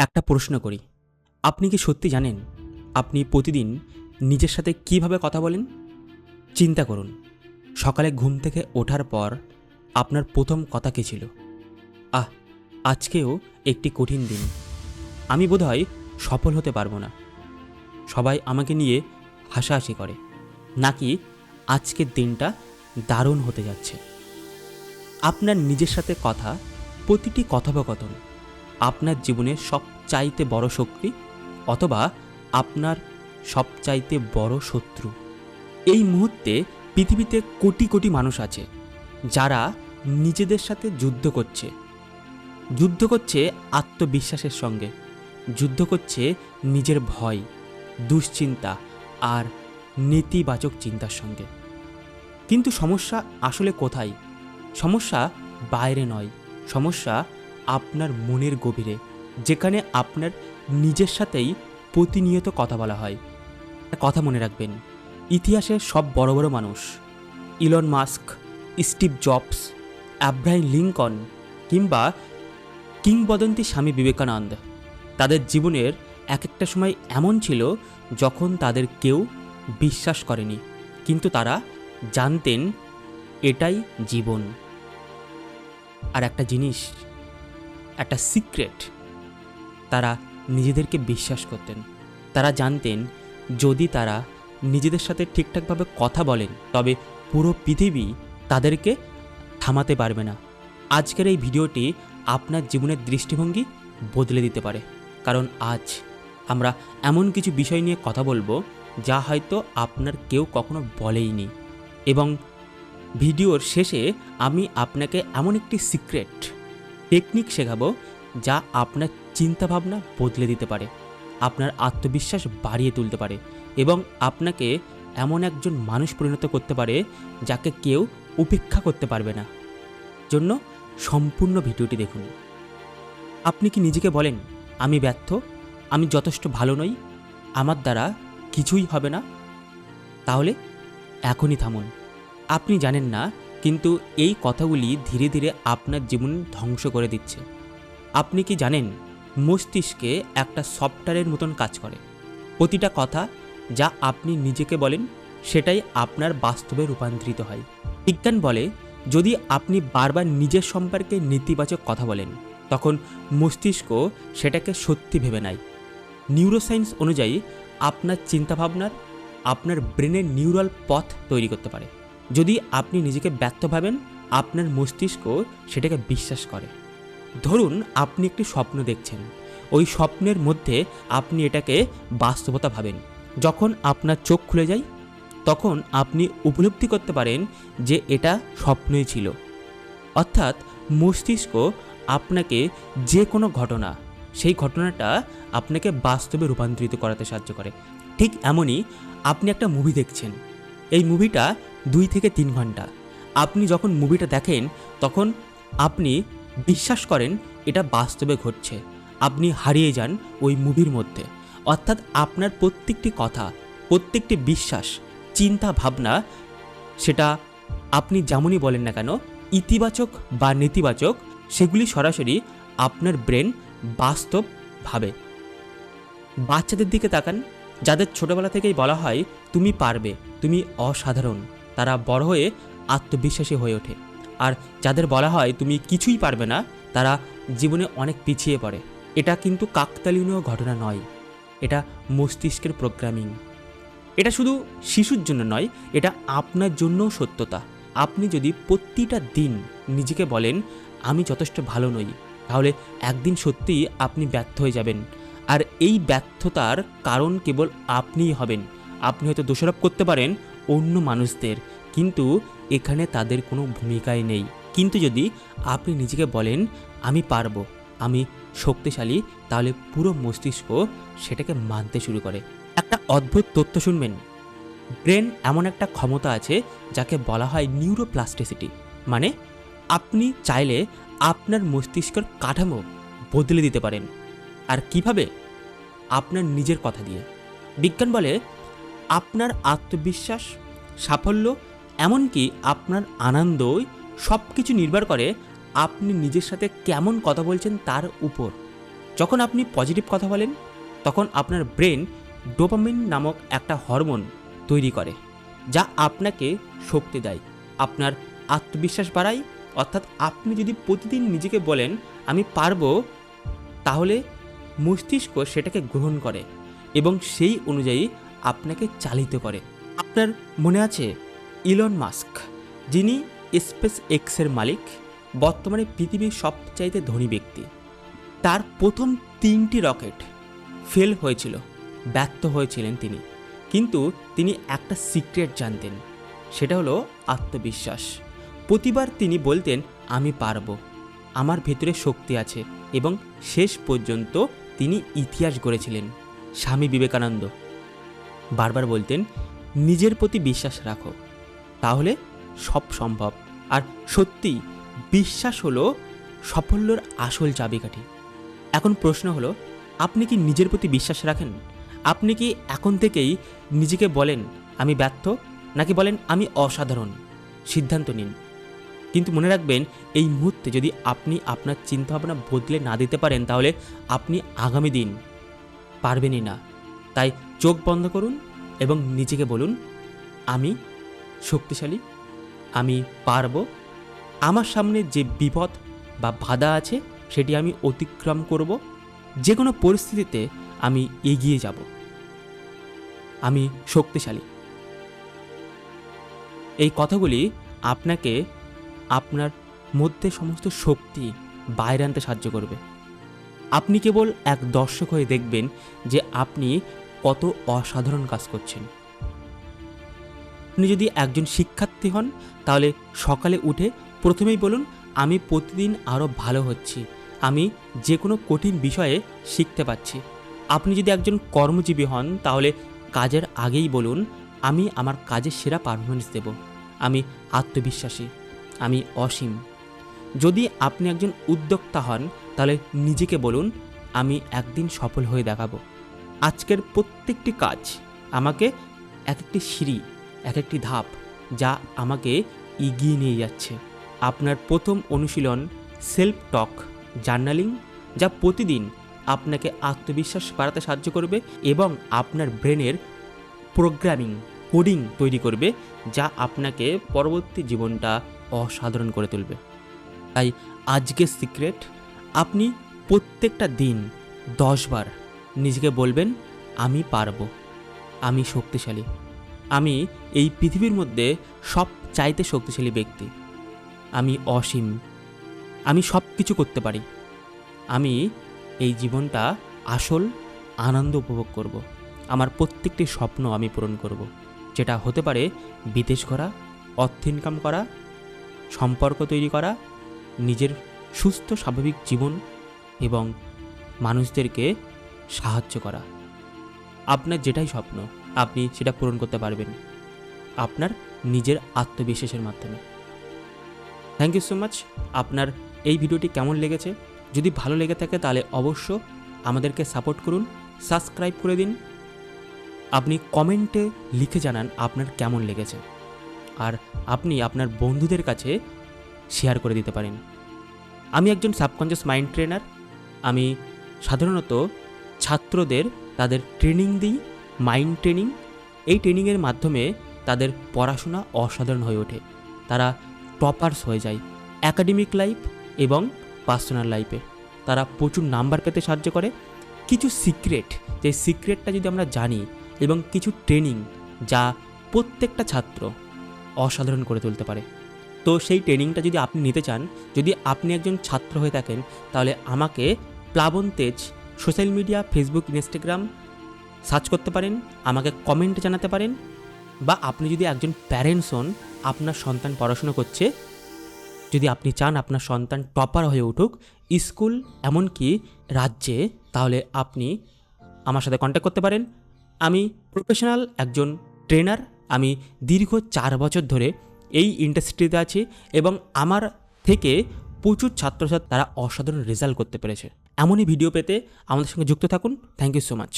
একটা প্রশ্ন করি। আপনি কি সত্যি জানেন আপনি প্রতিদিন নিজের সাথে কীভাবে কথা বলেন? চিন্তা করুন। সকালে ঘুম থেকে ওঠার পর আপনার প্রথম কথা কী ছিল? আহ, আজকেও একটি কঠিন দিন। আমি বোধহয় সফল হতে পারব না। সবাই আমাকে নিয়ে হাসাহাসি করে, নাকি আজকের দিনটা দারুণ হতে যাচ্ছে। আপনার নিজের সাথে কথা প্রতিটি কথোপকথন আপনার জীবনের সবচাইতে বড় শক্তি অথবা আপনার সবচাইতে বড় শত্রু। এই মুহূর্তে পৃথিবীতে কোটি কোটি মানুষ আছে, যারা নিজেদের সাথে যুদ্ধ করছে। যুদ্ধ করছে আত্মবিশ্বাসের সঙ্গে। যুদ্ধ করছে নিজের ভয়, দুশ্চিন্তা আর নেতিবাচক চিন্তার সঙ্গে। কিন্তু সমস্যা আসলে কোথায়? সমস্যা বাইরে নয়, সমস্যা আপনার মনের গভীরে, যেখানে আপনার নিজের সাথেই প্রতিনিয়ত কথা বলা হয়। কথা মনে রাখবেন, ইতিহাসে সব বড় বড় মানুষ, Elon Musk, Steve Jobs Abraham Lincoln কিংবা কিংবদন্তি স্বামী বিবেকানন্দ, তাদের জীবনের এক একটা সময় এমন ছিল যখন তাদের কেউ বিশ্বাস করেনি, কিন্তু তারা জানতেন এটাই জীবন। আর একটা জিনিস একটা সিক্রেট। তারা নিজেদেরকে বিশ্বাস করতেন। তারা জানতেন, যদি তারা নিজেদের সাথে ঠিকঠাকভাবে কথা বলেন, তবে পুরো পৃথিবী তাদেরকে থামাতে পারবে না। আজকের এই ভিডিওটি আপনার জীবনের দৃষ্টিভঙ্গি বদলে দিতে পারে। কারণ আজ আমরা এমন কিছু বিষয় নিয়ে কথা বলব, যা হয়তো আপনার কেউ কখনো বলেইনি। এবং ভিডিওর শেষে আমি আপনাকে এমন একটি সিক্রেট টেকনিক শেখাবো যা আপনার চিন্তাভাবনা বদলে দিতে পারে, আপনার আত্মবিশ্বাস বাড়িয়ে তুলতে পারে এবং আপনাকে এমন একজন মানুষ পরিণত করতে পারে যাকে কেউ উপেক্ষা করতে পারবে না। জন্য সম্পূর্ণ ভিডিওটি দেখুন। আপনি কি নিজেকে বলেন, আমি ব্যর্থ? আমি যথেষ্ট ভালো নই? আমার দ্বারা কিছুই হবে না? তাহলে এখনই থামুন। আপনি জানেন না কিন্তু এই কথাগুলি ধীরে ধীরে আপনার জীবন ধ্বংস করে দিচ্ছে। আপনি কি জানেন, মস্তিষ্কে একটা সফটওয়্যারের মতন কাজ করে। প্রতিটা কথা যা আপনি নিজেকে বলেন, সেটাই আপনার বাস্তবে রূপান্তরিত হয়। বিজ্ঞান বলে, যদি আপনি বারবার নিজের সম্পর্কে নেতিবাচক কথা বলেন, তখন মস্তিষ্ক সেটাকে সত্যি ভেবে নেয়। নিউরোসায়েন্স অনুযায়ী, আপনার চিন্তাভাবনার, আপনার ব্রেনের নিউরাল পথ তৈরি করতে পারে। যদি আপনি নিজেকে ব্যর্থ ভাবেন, আপনার মস্তিষ্ক সেটাকে বিশ্বাস করে। ধরুন আপনি একটি স্বপ্ন দেখছেন। ওই স্বপ্নের মধ্যে আপনি এটাকে বাস্তবতা ভাবেন। যখন আপনার চোখ খুলে যায়, তখন আপনি উপলব্ধি করতে পারেন যে এটা স্বপ্নই ছিল। অর্থাৎ মস্তিষ্ক আপনাকে যে কোনো ঘটনা, সেই ঘটনাটা আপনাকে বাস্তবে রূপান্তরিত করাতে সাহায্য করে। ঠিক এমনই আপনি একটা মুভি দেখছেন। এই মুভিটা দুই থেকে তিন ঘণ্টা। আপনি যখন মুভিটা দেখেন, তখন আপনি বিশ্বাস করেন এটা বাস্তবে ঘটছে। আপনি হারিয়ে যান ওই মুভির মধ্যে। অর্থাৎ আপনার প্রত্যেকটি কথা, প্রত্যেকটি বিশ্বাস, চিন্তা, ভাবনা, সেটা আপনি যেমনই বলেন না কেন, ইতিবাচক বা নেতিবাচক, সেগুলি সরাসরি আপনার ব্রেন বাস্তব ভাবে। বাচ্চাদের দিকে তাকান। যাদের ছোটবেলা থেকেই বলা হয়, তুমি পারবে, তুমি অসাধারণ। তারা বড় হয়ে আত্মবিশ্বাসী হয়ে ওঠে। আর যাদের বলা হয়, তুমি কিছুই পারবে না, তারা জীবনে অনেক পিছিয়ে পড়ে। এটা কিন্তু কাকতালীয় ঘটনা নয়। এটা মস্তিষ্কের প্রোগ্রামিং এটা শুধু শিশুর জন্য নয়, এটা আপনার জন্যও সত্যতা। আপনি যদি প্রতিটা দিন নিজেকে বলেন, আমি যথেষ্ট ভালো নই, তাহলে একদিন সত্যিই আপনি ব্যর্থ হয়ে যাবেন। আর এই ব্যর্থতার কারণ কেবল আপনিই হবেন। আপনি হয়তো দোষারোপ করতে পারেন অন্য মানুষদের, কিন্তু এখানে তাদের কোনো ভূমিকাই নেই। কিন্তু যদি আপনি নিজেকে বলেন, আমি পারব, আমি শক্তিশালী তাহলে পুরো মস্তিষ্ক সেটাকে মানতে শুরু করে। একটা অদ্ভুত তথ্য শুনবেন। ব্রেন এমন একটা ক্ষমতা আছে যাকে বলা হয় নিউরোপ্লাস্টিসিটি। মানে আপনি চাইলে আপনার মস্তিষ্কের কাঠামো বদলে দিতে পারেন। আর কীভাবে? আপনার নিজের কথা দিয়ে। বিজ্ঞান বলে আপনার আত্মবিশ্বাস, সাফল্য, এমনকি আপনার আনন্দই সব কিছু নির্ভর করে আপনি নিজের সাথে কেমন কথা বলছেন তার উপর। যখন আপনি পজিটিভ কথা বলেন, তখন আপনার ব্রেন ডোপামিন নামক একটা হরমোন তৈরি করে, যা আপনাকে শক্তি দেয়। আপনার আত্মবিশ্বাস বাড়ায় অর্থাৎ আপনি যদি প্রতিদিন নিজেকে বলেন, আমি পারব, তাহলে মস্তিষ্ক সেটাকে গ্রহণ করে এবং সেই অনুযায়ী আপনাকে চালিত করে। আপনার মনে আছে ইলন মাস্ক, যিনি স্পেস এক্সের মালিক, বর্তমানে পৃথিবীর সবচাইতে ধনী ব্যক্তি। তার প্রথম তিনটি রকেট ফেল হয়েছিল, ব্যর্থ হয়েছিলেন তিনি। কিন্তু তিনি একটা সিক্রেট জানতেন, সেটা হলো আত্মবিশ্বাস। প্রতিবার তিনি বলতেন, আমি পারব, আমার ভেতরে শক্তি আছে। এবং শেষ পর্যন্ত তিনি ইতিহাস গড়েছিলেন, স্বামী বিবেকানন্দ। বারবার বলতেন, নিজের প্রতি বিশ্বাস রাখো, তাহলে সব সম্ভব। আর সত্যি, বিশ্বাস হলো সাফল্যর আসল চাবিকাঠি। এখন প্রশ্ন হলো, আপনি কি নিজের প্রতি বিশ্বাস রাখেন? আপনি কি এখন থেকেই নিজেকে বলেন, আমি ব্যর্থ, নাকি বলেন, আমি অসাধারণ সিদ্ধান্ত নিন। কিন্তু মনে রাখবেন, এই মুহূর্তে যদি আপনি আপনার চিন্তাভাবনা বদলে না দিতে পারেন, তাহলে আপনি আগামী দিন পারবেনই না। তাই চোখ বন্ধ করুন এবং নিজেকে বলুন, আমি শক্তিশালী, আমি পারব। আমার সামনে যে বিপদ বা বাধা আছে, সেটি আমি অতিক্রম করব। যে কোনো পরিস্থিতিতে আমি এগিয়ে যাব। আমি শক্তিশালী। এই কথাগুলি আপনাকে আপনার মধ্যে সমস্ত শক্তি বাইরে আনতে সাহায্য করবে। আপনি কেবল এক দর্শক হয়ে দেখবেন যে আপনি কত অসাধারণ কাজ করছেন। আপনি যদি একজন শিক্ষার্থী হন, তাহলে সকালে উঠে প্রথমেই বলুন, আমি প্রতিদিন আরও ভালো হচ্ছি। আমি যে কোনো কঠিন বিষয়ে শিখতে পাচ্ছি আপনি যদি একজন কর্মজীবী হন, তাহলে কাজের আগেই বলুন, আমি আমার কাজের সেরা পারফরমেন্স দেব। আমি আত্মবিশ্বাসী, আমি অসীম। যদি আপনি একজন উদ্যোক্তা হন, তাহলে নিজেকে বলুন, আমি একদিন সফল হয়ে দেখাবো। আজকের প্রত্যেকটি কাজ আমাকে এক একটি সিঁড়ি এক একটি ধাপ যা আমাকে এগিয়ে নিয়ে যাচ্ছে। আপনার প্রথম অনুশীলন সেলফ টক জার্নালিং, যা প্রতিদিন আপনাকে আত্মবিশ্বাস বাড়াতে সাহায্য করবে এবং আপনার ব্রেনের প্রোগ্রামিং, কোডিং তৈরি করবে, যা আপনাকে পরবর্তী জীবনটা অসাধারণ করে তুলবে। তাই আজকের সিক্রেট, আপনি প্রত্যেকটা দিন দশবার নিজেকে বলবেন, আমি পারব। আমি শক্তিশালী। আমি এই পৃথিবীর মধ্যে সব চাইতে শক্তিশালী ব্যক্তি। আমি অসীম। আমি সব কিছু করতে পারি। আমি এই জীবনটা আসল আনন্দ উপভোগ করব। আমার প্রত্যেকটি স্বপ্ন আমি পূরণ করব। যেটা হতে পারে বিদেশ করা অর্থ ইনকাম করা, সম্পর্ক তৈরি করা, নিজের সুস্থ স্বাভাবিক জীবন এবং মানুষদেরকে সাহায্য করা। আপনার যেটাই স্বপ্ন, আপনি সেটা পূরণ করতে পারবেন। আপনার নিজের আত্মবিশ্বাসের মাধ্যমে। থ্যাংক ইউ সো মাচ আপনার এই ভিডিওটি কেমন লেগেছে? যদি ভালো লেগে থাকে তাহলে অবশ্য আমাদেরকে সাপোর্ট করুন, সাবস্ক্রাইব করে দিন। আপনি কমেন্টে লিখে জানান আপনার কেমন লেগেছে। আর আপনি আপনার বন্ধুদের কাছে শেয়ার করে দিতে পারেন। আমি একজন সাবকনসিয়াস মাইন্ড ট্রেনার আমি সাধারণত ছাত্রদের তাদের ট্রেনিং দিই মাইন্ড ট্রেনিং এই ট্রেনিংয়ের মাধ্যমে তাদের পড়াশোনা অসাধারণ হয়ে ওঠে। তারা টপার্স হয়ে যায় অ্যাকাডেমিক লাইফ এবং পার্সোনাল লাইফে তারা প্রচুর নাম্বার পেতে সাহায্য করে। কিছু সিক্রেট যে সিক্রেটটা যদি আমরা জানি এবং কিছু ট্রেনিং যা প্রত্যেকটা ছাত্র অসাধারণ করে তুলতে পারে। তো সেই ট্রেনিংটা যদি আপনি নিতে চান, যদি আপনি একজন ছাত্র হয়ে থাকেন, তাহলে আমাকে Plaban Tej social media Facebook Instagram search করতে পারেন, আমাকে কমেন্টে জানাতে পারেন বা আপনি যদি একজন প্যারেন্টস হন, আপনার সন্তান পড়াশুনো করছে, যদি আপনি চান আপনার সন্তান টপার হয়ে উঠুক স্কুল এমনকি রাজ্যে, তাহলে আপনি আমার সাথে কন্ট্যাক্ট করতে পারেন। আমি প্রফেশনাল একজন ট্রেনার আমি দীর্ঘ চার বছর ধরে এই ইন্ডাস্ট্রিতে আছি এবং আমার থেকে প্রচুর ছাত্রছাত্রী, তারা অসাধারণ রেজাল্ট করতে পেরেছে। এমনই ভিডিও পেতে আমাদের সঙ্গে যুক্ত থাকুন। Thank you so much